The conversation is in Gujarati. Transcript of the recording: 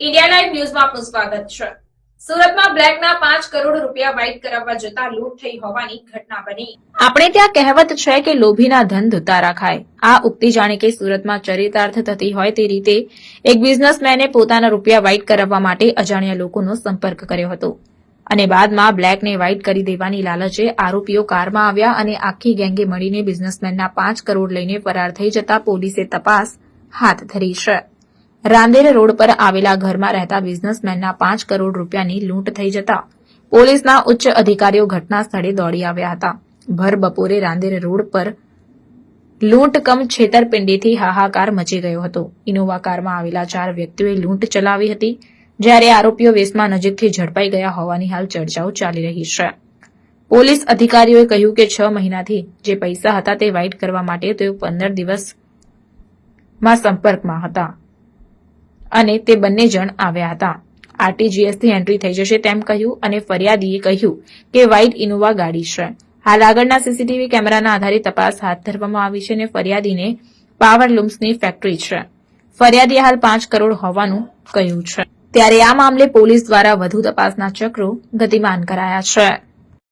ઇન્ડિયા લાઈવ ન્યૂઝમાં આપનું સ્વાગત છે. સુરતમાં બ્લેકના પાંચ કરોડ રૂપિયા વાઇટ કરાવવા જતા લૂંટ થઈ હોવાની ઘટના બની. આપણે ત્યાં કહેવત છે કે લોભીના ધન ધુતારા ખાય. આ ઉક્તિ જાણે કે સુરતમાં ચરિતાર્થ થતી હોય તે રીતે એક બિઝનેસમેને પોતાના રૂપિયા વાઇટ કરાવવા માટે અજાણ્યા લોકોનો સંપર્ક કર્યો હતો. અને બાદમાં બ્લેકને વ્હાઇટ કરી દેવાની લાલચે આરોપીઓ કારમાં આવ્યા અને આખી ગેંગે મળીને બિઝનેસમેનના પાંચ કરોડ લઈને ફરાર થઈ જતા પોલીસે તપાસ હાથ ધરી છે. રાંદેર રોડ પર આવેલા ઘરમાં રહેતા બિઝનેસમેનના પાંચ કરોડ રૂપિયાની લૂંટ થઈ જતા પોલીસના ઉચ્ચ અધિકારીઓ ઘટના સ્થળે દોડી આવ્યા હતા. ભર બપોરે રાંદેર રોડ પર લૂંટ કમ છેતરપિંડીથી હાહાકાર મચી ગયો હતો. ઇનોવા કારમાં આવેલા ચાર વ્યક્તિઓએ લૂંટ ચલાવી હતી, જ્યારે આરોપીઓ વેસમાં નજીકથી ઝડપાઈ ગયા હોવાની હાલ ચર્ચાઓ ચાલી રહી છે. પોલીસ અધિકારીઓએ કહ્યું કે છ મહિનાથી જે પૈસા હતા તે વાઇટ કરવા માટે તેઓ પંદર દિવસમાં સંપર્કમાં હતા. અને તે બંને જણ આવ્યા હતા. આરટીજીએસથી એન્ટ્રી થઈ જશે તેમ કહ્યું અને ફરિયાદીએ કહ્યું કે વ્હાઇટ ઇનોવા ગાડી છે. હાલ આગળના સીસીટીવી કેમેરાના આધારે તપાસ હાથ ધરવામાં આવી છે અને ફરિયાદીને પાવર લૂમ્સની ફેક્ટરી છે. ફરિયાદીએ હાલ પાંચ કરોડ હોવાનું કહ્યું છે. ત્યારે આ મામલે પોલીસ દ્વારા વધુ તપાસના ચક્રો ગતિમાન કરાયા છે.